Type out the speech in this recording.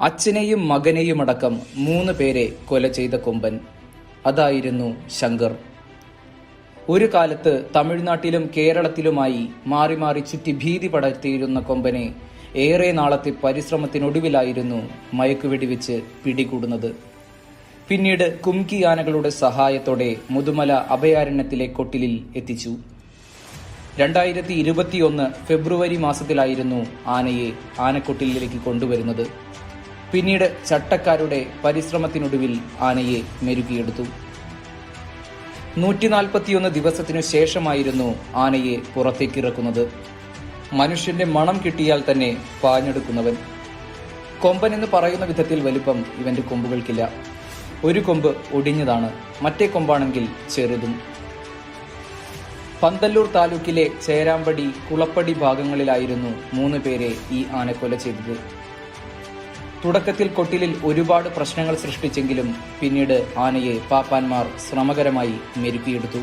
അച്ഛനെയും മകനെയും അടക്കം മൂന്ന് പേരെ കൊല ചെയ്ത കൊമ്പൻ. അതായിരുന്നു ശങ്കർ. ഒരു കാലത്ത് തമിഴ്നാട്ടിലും കേരളത്തിലുമായി മാറി മാറി ചുറ്റി ഭീതി പടർത്തിയിരുന്ന കൊമ്പനെ ഏറെ നാളത്തെ പരിശ്രമത്തിനൊടുവിലായിരുന്നു മയക്കുവെടിവെച്ച് പിടികൂടുന്നത്. പിന്നീട് കുംകി ആനകളുടെ സഹായത്തോടെ മുതുമല അഭയാരണ്യത്തിലെ കൊട്ടിലിൽ എത്തിച്ചു. രണ്ടായിരത്തി ഇരുപത്തിയൊന്ന് ഫെബ്രുവരി മാസത്തിലായിരുന്നു ആനയെ ആനക്കൊട്ടിലേക്ക് കൊണ്ടുവരുന്നത്. പിന്നീട് ചട്ടക്കാരുടെ പരിശ്രമത്തിനൊടുവിൽ ആനയെ മെരുകിയെടുത്തു. നൂറ്റി നാൽപ്പത്തിയൊന്ന് ദിവസത്തിനു ശേഷമായിരുന്നു ആനയെ പുറത്തേക്കിറക്കുന്നത്. മനുഷ്യന്റെ മണം കിട്ടിയാൽ തന്നെ പാഞ്ഞെടുക്കുന്നവൻ. കൊമ്പൻ എന്ന് പറയുന്ന വിധത്തിൽ വലിപ്പം ഇവന്റെ കൊമ്പുകൾക്കില്ല. ഒരു കൊമ്പ് ഒടിഞ്ഞതാണ് മറ്റേ കൊമ്പാണെങ്കിൽ ചെറുതും. പന്തല്ലൂർ താലൂക്കിലെ ചേരാമ്പടി കുളപ്പടി ഭാഗങ്ങളിലായിരുന്നു മൂന്ന് പേരെ ഈ ആന കൊല ചെയ്തത്. തുടക്കത്തിൽ കൊട്ടിലിൽ ഒരുപാട് പ്രശ്നങ്ങൾ സൃഷ്ടിച്ചെങ്കിലും പിന്നീട് ആനയെ പാപ്പാൻമാർ ശ്രമകരമായി മെരുക്കിയെടുത്തു